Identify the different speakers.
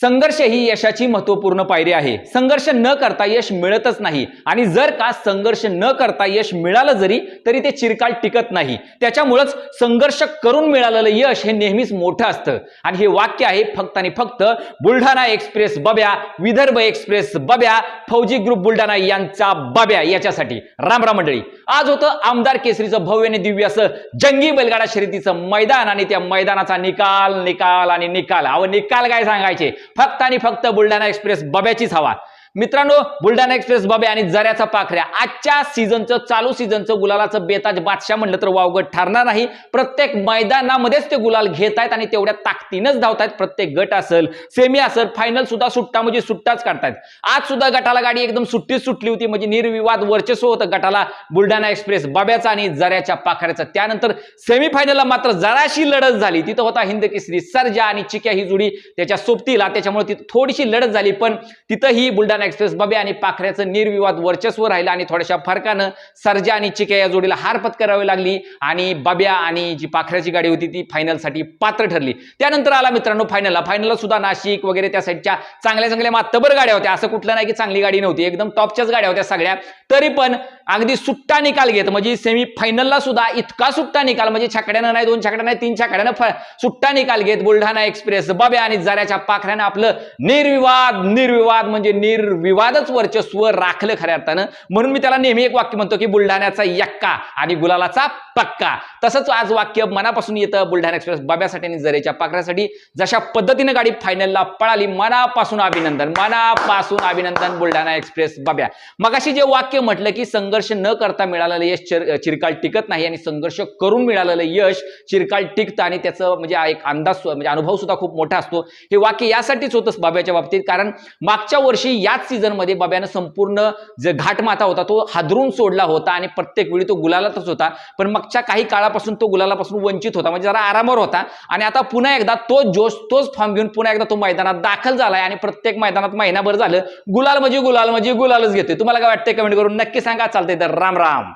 Speaker 1: संघर्ष ही यशाची महत्त्वपूर्ण पायरी आहे. संघर्ष न करता यश मिळतच नाही. आणि जर का संघर्ष न करता यश मिळालं जरी तरी ते चिरकाल टिकत नाही. त्याच्यामुळंच संघर्ष करून मिळालेलं यश हे नेहमीच मोठं असतं. आणि हे वाक्य आहे फक्त आणि फक्त Buldhana express Babya Vidarbha express Babya Fauji group Buldhana यांचा बब्या याच्यासाठी. रामराम मंडळी. आज होतं आमदार केसरीचं भव्य आणि दिव्य असं जंगी बैलगाडा शर्यतीचं मैदान. आणि त्या मैदानाचा निकाल निकाल आणि निकाल. अव निकाल काय सांगायचे? फक्त आणि फक्त बुलढाणा एक्सप्रेस बब्याचीच हवा. मित्रांनो बुलढाणा एक्सप्रेस बबे आणि जऱ्याचा पाखऱ्या. आजच्या सीझनचं चालू सीझनचं गुलालाचं बेताज बादशाह म्हणलं तर वावगट ठरणार नाही. प्रत्येक मैदानामध्येच ते गुलाल घेत आहेत आणि तेवढ्या ताकदीनच धावतायत. प्रत्येक गट असेल सेमी असेल फायनल सुद्धा सुट्टा म्हणजे सुट्टाच काढतायत. आज सुद्धा गटाला गाडी एकदम सुट्टीच सुटली होती. म्हणजे निर्विवाद वर्चस्व होतं गटाला. बुलढाणा एक्सप्रेस बब्याचा आणि जऱ्याच्या पाखऱ्याचा. त्यानंतर सेमीफायनलला मात्र जराशी लढत झाली. तिथं होता हिंद केसरी सर्जा आणि चिक्या ही जुडी त्याच्या सोबतीला. त्याच्यामुळे तिथं थोडीशी लढत झाली. पण तिथंही बुलढाणा एक्सप्रेस बबे आणि पाखऱ्याचं निर्विवाद वर्चस्व राहिलं आणि थोड्याशा फरकानं सर्जा आणि चिक्या या जोडीला हार पत्करावी लागली आणि बब्या आणि जी पाखऱ्याची गाडी होती ती फायनलसाठी पात्र ठरली. त्यानंतर आला मित्रांनो फायनलला फायनलला सुद्धा नाशिक वगैरे त्या साईडच्या चांगल्या चांगल्या मातबर गाड्या होत्या. असं कुठलं नाही की चांगली गाडी नव्हती. एकदम टॉपच्याच गाड्या होत्या सगळ्या. तरी पण अगदी सुट्टा निकाल घेत म्हणजे सेमी फायनलला सुद्धा इतका सुट्टा निकाल म्हणजे छाकड्यानं नाही दोन छाकड्या नाही तीन छाकड्यानं सुट्टा निकाल घेत बुलढाणा एक्सप्रेस बब्या आणि जऱ्याच्या पाखऱ्यानं आपलं निर्विवाद निर्विवाद म्हणजे विवादच वर्चस्व राखलं खऱ्या अर्थानं. म्हणून मी त्याला नेहमी एक वाक्य म्हणतो की बुलढाण्याचा यक्का आणि गुलालाचा पक्का. तसंच आज वाक्य मनापासून येतं बुलढाणा एक्सप्रेस. बाब्यासाठी आणि जरेच्या पाकऱ्यासाठी जशा पद्धतीने गाडी फायनलला पळाली मनापासून अभिनंदन मनापासून अभिनंदन बुलढाणा एक्सप्रेस बाब्या. मगाशी जे वाक्य म्हटलं की संघर्ष न करता मिळालेलं यश चिर चिरकाल टिकत नाही आणि संघर्ष करून मिळालेलं यश चिरकाल टिकतं आणि त्याचं म्हणजे हा एक अंदाज सु- म्हणजे अनुभव सुद्धा खूप मोठा असतो. हे वाक्य यासाठीच होतं बाब्याच्या बाबतीत कारण मागच्या वर्षी याच सीझनमध्ये बाब्यानं संपूर्ण जे घाटमाथा होता तो हादरून सोडला होता आणि प्रत्येक वेळी तो गुलालातच होता. पण मग मागच्या काही काळापासून तो गुलालापासून वंचित होता म्हणजे जरा आरामावर होता. आणि आता पुन्हा एकदा तो जोश तोच फॉर्म घेऊन पुन्हा एकदा तो मैदानात दाखल झालाय आणि प्रत्येक मैदानात महिनाभर झालं. गुलाल म्हणजे गुलाल म्हणजे गुलालच घेतोय. तुम्हाला काय वाटतंय? कमेंट करून नक्की सांगा. चालतंय तर राम राम.